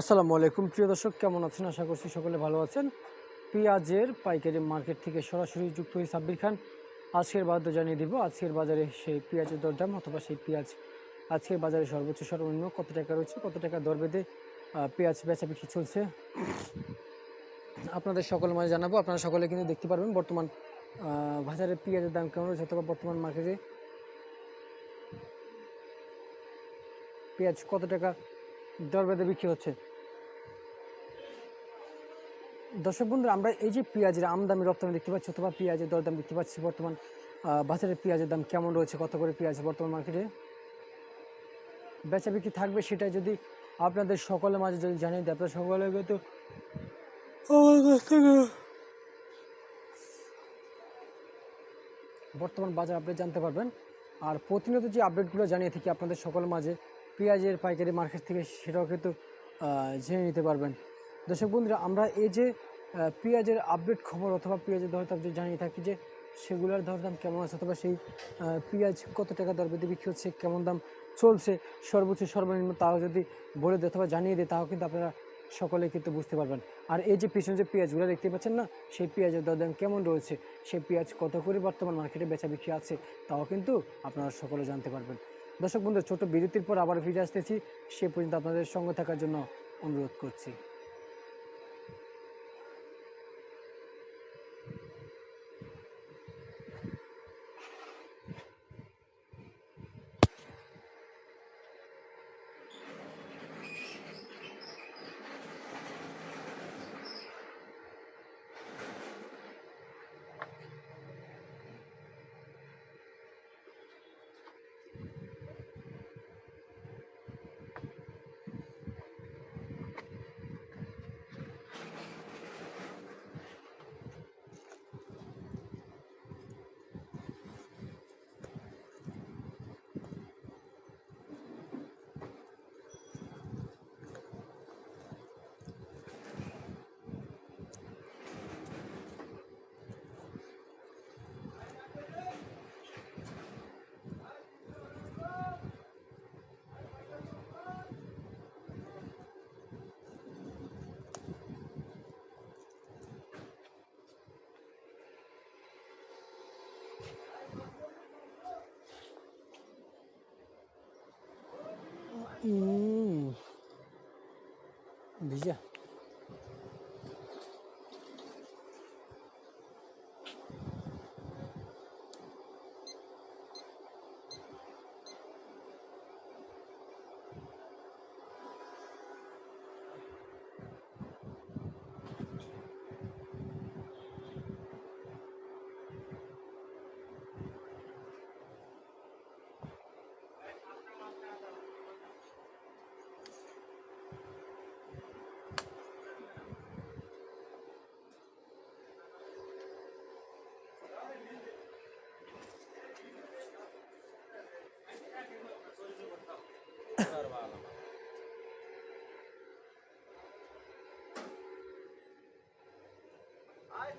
আসসালামু আলাইকুম। প্রিয় দর্শক, কেমন আছেন? আশা করছি সকলে ভালো আছেন। পেঁয়াজের পাইকারি মার্কেট থেকে সরাসরি যুক্ত হয়ে সাব্বির খান। আজকের বাদ্য জানিয়ে দিব, আজকের বাজারে সেই পেঁয়াজের দরদাম অথবা সেই পেঁয়াজ আজকের বাজারে সর্বোচ্চ সর্বনিম্ন কত টাকা রয়েছে, কত টাকা দর বেঁধে পেঁয়াজ বেচা বিক্রি চলছে? আপনাদের সকলের মাঝে জানাব, আপনারা সকলে কিন্তু দেখতে পারবেন বর্তমান বাজারে পেঁয়াজের দাম কেমন রয়েছে অথবা বর্তমান মার্কেটে পেঁয়াজ কত টাকা দর বেঁধে বিক্রি হচ্ছে। দর্শক বন্ধুরা, আমরা এই যে পেঁয়াজের আমদামি রপ্তানি দেখতে পাচ্ছি, অথবা পেঁয়াজের দরদাম দেখতে পাচ্ছি, বর্তমান বাজারে পেঁয়াজের দাম কেমন রয়েছে, কত করে পেঁয়াজ বর্তমান মার্কেটে বেচা বিক্রি থাকবে সেটা যদি আপনাদের সকলের মাঝে যদি জানিয়ে দেয়, আপনারা সকলে কিন্তু বর্তমান বাজার আপডেট জানতে পারবেন। আর প্রতিনিয়ত যে আপডেটগুলো জানিয়ে থাকি আপনাদের সকলের মাঝে পেঁয়াজের পাইকারি মার্কেট থেকে সেটাও কিন্তু জেনে নিতে পারবেন। দর্শক বন্ধুরা, আমরা এই যে পেঁয়াজের আপডেট খবর অথবা পেঁয়াজের দরদাম যে জানিয়ে থাকি যে সেগুলোর দরদাম কেমন আছে অথবা সেই পেঁয়াজ কত টাকা দর বেঁধে বিক্রি হচ্ছে, কেমন দাম চলছে, সর্বোচ্চ সর্বনিম্ন তাও যদি বলে দেয় অথবা জানিয়ে দেয়, তাও কিন্তু আপনারা সকলে কিন্তু বুঝতে পারবেন। আর এই যে পিছনে যে পেঁয়াজগুলো দেখতে পাচ্ছেন না, সেই পেঁয়াজের দরদাম কেমন রয়েছে, সেই পেঁয়াজ কত করে বর্তমান মার্কেটে বেচা বিক্রি আছে, তাও কিন্তু আপনারা সকলে জানতে পারবেন। দর্শক বন্ধু, ছোট বিরতির পর আবার ফিরে আসতেছি। সে পর্যন্ত আপনাদের সঙ্গে থাকার জন্য অনুরোধ করছি। 음. 미자.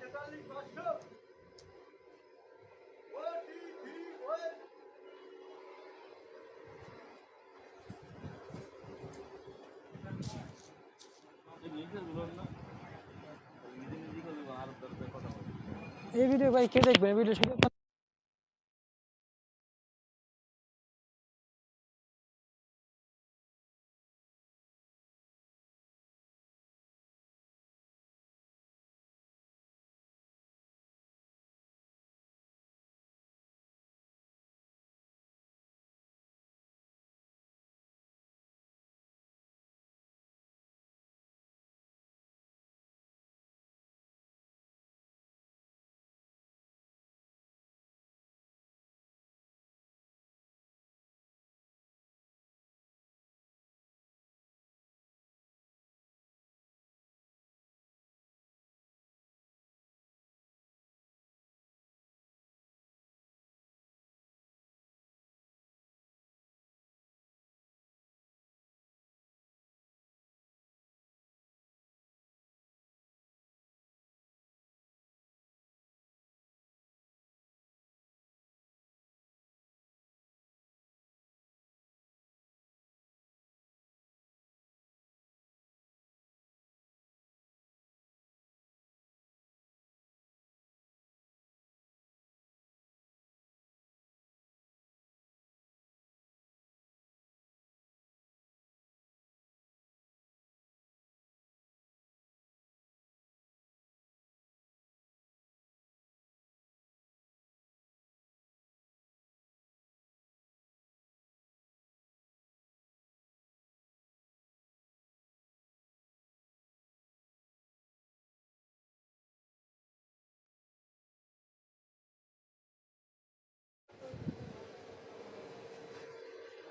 উম, ভিজা এই ভিডিও ভাই কে দেখবে ভিডিও শুধু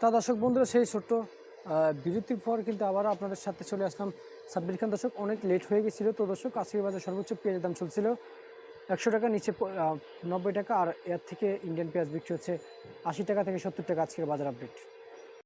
তা দর্শক বন্ধুরা, সেই ছোট্ট বিরতির পর কিন্তু আবার আপনাদের সাথে চলে আসলাম। সাব্বির খান দর্শক, অনেক লেট হয়ে গেছিল তো দর্শক, আজকের বাজার সর্বোচ্চ পেঁয়াজের দাম চলছিল একশো টাকা নিচে নব্বই টাকা, আর এর থেকে ইন্ডিয়ান পেঁয়াজ বিক্রি হচ্ছে আশি টাকা থেকে সত্তর টাকা আজকের বাজার আপডেট